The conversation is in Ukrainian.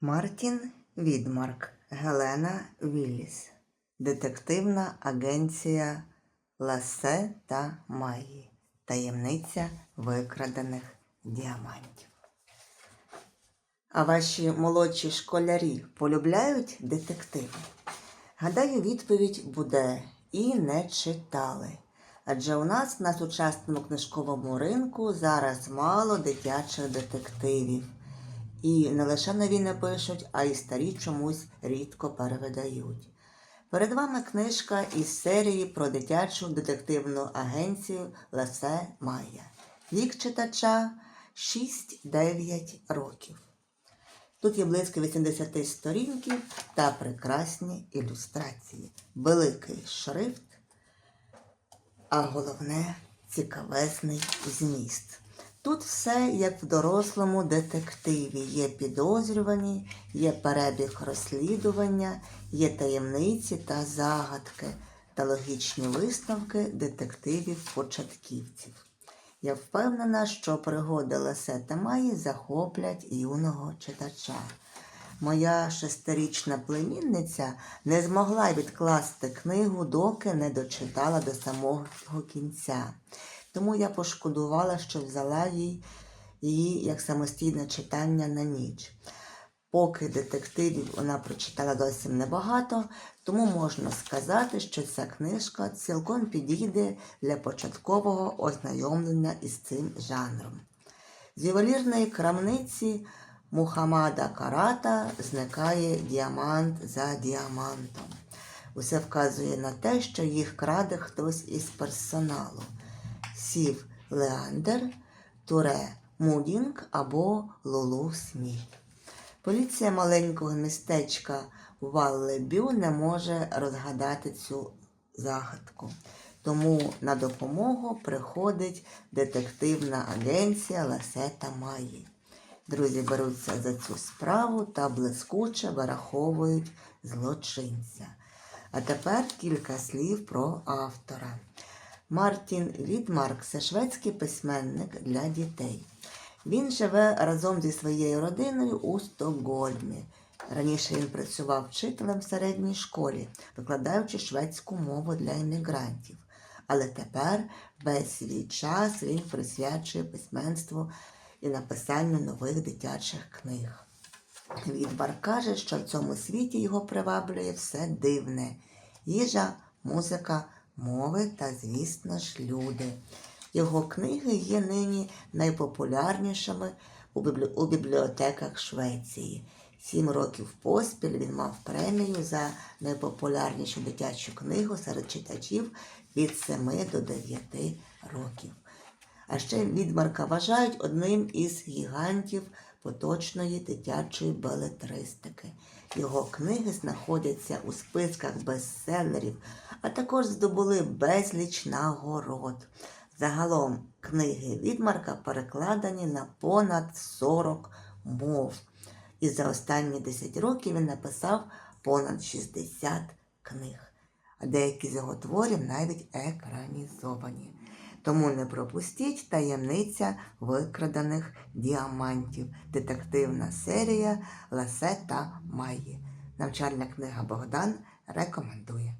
Мартін Відмарк, Гелена Вілліс, Детективна агенція Ласе та Майї. Таємниця викрадених діамантів. А ваші молодші школярі полюбляють детективи? Гадаю, відповідь буде і не читали. Адже у нас на сучасному книжковому ринку зараз мало дитячих детективів. І не лише нові не пишуть, а й старі чомусь рідко перевидають. Перед вами книжка із серії про дитячу детективну агенцію Лесе Майя. Вік читача 6-9 років. Тут є близько 80 сторінків та прекрасні ілюстрації, великий шрифт, а головне цікавезний зміст. Тут все як в дорослому детективі. Є підозрювані, є перебіг розслідування, є таємниці та загадки та логічні висновки детективів-початківців. Я впевнена, що пригоди Лесе та Маї захоплять юного читача. Моя шестирічна племінниця не змогла відкласти книгу, доки не дочитала до самого кінця. Тому я пошкодувала, що взяла їй її як самостійне читання на ніч. Поки детективів вона прочитала зовсім небагато, тому можна сказати, що ця книжка цілком підійде для початкового ознайомлення із цим жанром. З ювелірної крамниці Мухаммада Карата зникає діамант за діамантом. Усе вказує на те, що їх краде хтось із персоналу. Сів Леандер, Туре Мудінг або Лулу Сміт. Поліція маленького містечка Валлебю не може розгадати цю загадку. Тому на допомогу приходить детективна агенція Ласета Маї. Друзі беруться за цю справу та блискуче вираховують злочинця. А тепер кілька слів про автора. Мартін Відмарк це шведський письменник для дітей. Він живе разом зі своєю родиною у Стокгольмі. Раніше він працював вчителем в середній школі, викладаючи шведську мову для іммігрантів. Але тепер весь свій час він присвячує письменству і написанню нових дитячих книг. Відбар каже, що в цьому світі його приваблює все дивне: їжа, музика, мови та, звісно ж, люди. Його книги є нині найпопулярнішими у, біблі... у бібліотеках Швеції. Сім років поспіль він мав премію за найпопулярнішу дитячу книгу серед читачів від 7 до 9 років. А ще Відмарка вважають одним із гігантів поточної дитячої белетристики. Його книги знаходяться у списках бестселерів, а також здобули безліч нагород. Загалом книги Відмарка перекладені на понад 40 мов. І за останні 10 років він написав понад 60 книг. А деякі з його творів навіть екранізовані. Тому не пропустіть таємниця викраданих діамантів. Детективна серія Ласе та Майї. Навчальна книга Богдан рекомендує.